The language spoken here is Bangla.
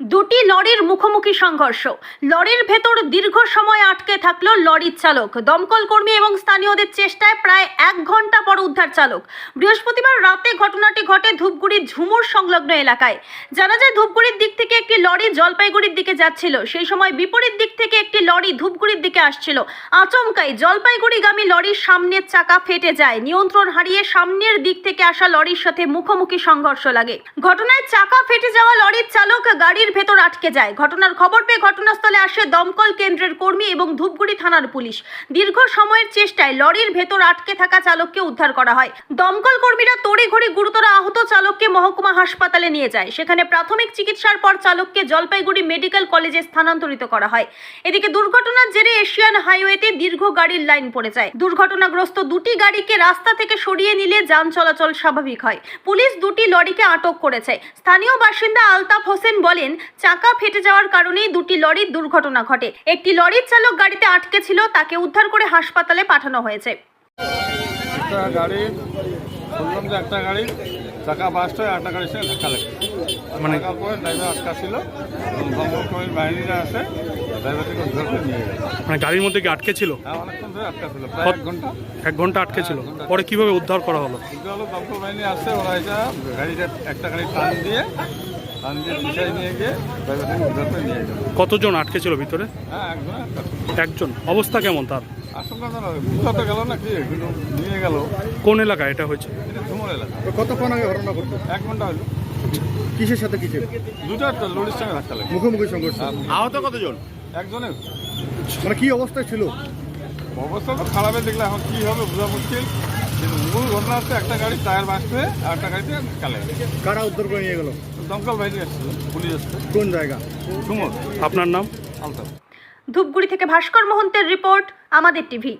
দুটি লরির মুখোমুখি সংঘর্ষ। লরির ভেতর দীর্ঘ সময় আটকে থাকল লরির চালক। দমকল কর্মী এবং স্থানীয়দের চেষ্টায় প্রায় এক ঘণ্টা পর উদ্ধার চালক। বৃহস্পতিবার রাতে ঘটনাটি ঘটে ধূপগুড়ির ঝুমুর সংলগ্ন এলাকায়। জানা যায়, ধূপগুড়ির দিক থেকে একটি লরি জলপাইগুড়ির দিকে যাচ্ছিল। সেই সময় বিপরীত দিক থেকে একটি লরি ধূপগুড়ির দিকে আসছিল। আচমকাই জলপাইগুড়িগামী লরির সামনের চাকা ফেটে যায়। নিয়ন্ত্রণ হারিয়ে সামনের দিক থেকে আসা লরির সাথে মুখোমুখি সংঘর্ষ লাগে। ঘটনায় চাকা ফেটে যাওয়া লরির চালক গাড়ির ভেতর আটকে যায়। ঘটনার খবর পেয়ে ঘটনাস্থলে আসে দমকল কেন্দ্রের কর্মী এবং ধূপগুড়ি থানার পুলিশ। দীর্ঘ সময়ের চেষ্টায় লরির ভেতর আটকে থাকা চালককে উদ্ধার করা হয়। দমকল কর্মীরা তড়িঘড়ি গুরুতর আহত চালককে মহকুমা হাসপাতালে নিয়ে যায়। সেখানে প্রাথমিক চিকিৎসার পর চালককে জলপাইগুড়ি মেডিকেল কলেজে স্থানান্তরিত করা হয়। এদিকে দুর্ঘটনার জেরে এশিয়ান হাইওয়েতে দীর্ঘ গাড়ির লাইন পড়ে যায়। দুর্ঘটনাগ্রস্ত দুটি গাড়িকে রাস্তা থেকে সরিয়ে নিলে যান চলাচল স্বাভাবিক হয়। পুলিশ দুটি লরিকে আটক করেছে। স্থানীয় বাসিন্দা আলতাফ হোসেন বলেন চাকা ফেটে যাওয়ার কারণেই দুটি লরির দুর্ঘটনা ঘটে। একটি লরির চালক গাড়িতে আটকে ছিল তাকে উদ্ধার করে হাসপাতালে পাঠানো হয়েছে। একটা গাড়ি শুনলাম যে একটা গাড়ি চাকা বাস্ট হয়ে একটা গাড়ির সঙ্গে ধাক্কা লাগে মানে থাকার পরে ড্রাইভার আটকা ছিল দমকল বাহিনীরা আসে ড্রাইভারটিকে উদ্ধার করে নিয়ে গেল মানে গাড়ির মধ্যে কি আটকে ছিল? হ্যাঁ অনেকক্ষণ ধরে আটকা ছিল প্রায় এক ঘণ্টা। এক ঘণ্টা আটকে ছিল? পরে কীভাবে উদ্ধার করা হলো? দমকল বাহিনী আসছে ওরা এটা গাড়িটা একটা গাড়ি টান দিয়ে কতজন আটকে ছিল ভিতরে? হ্যাঁ একজন একজন। অবস্থা কেমন তার? গেল না কি নিয়ে গেল। কোন এলাকা এটা হয়েছে? কতক্ষণ আগে ঘটনা ঘটলো? এক ঘণ্টা হলো। কিসের সাথে কিসের? দুটা লরির সঙ্গে ধাক্কা লাগে মুখোমুখি সংঘর্ষ। আহত কতজন? একজনের। মানে কি অবস্থায় ছিল? অবস্থা তো খারাপই দেখলে এখন কি হবে? বোঝা মুশকিল। কিন্তু মূল ঘটনা হচ্ছে একটা গাড়ি টায়ার বাঁচতে আর একটা গাড়িতে কালে কারা উদ্ধার করে নিয়ে গেল? দমকল বাহিনী এসেছিল পুলিশ এসছে। কোন জায়গা? সুমন। আপনার নাম? আলতা ধূপগুড়ি থেকে ভাস্কর মোহন্তের রিপোর্ট আমাদের টিভি।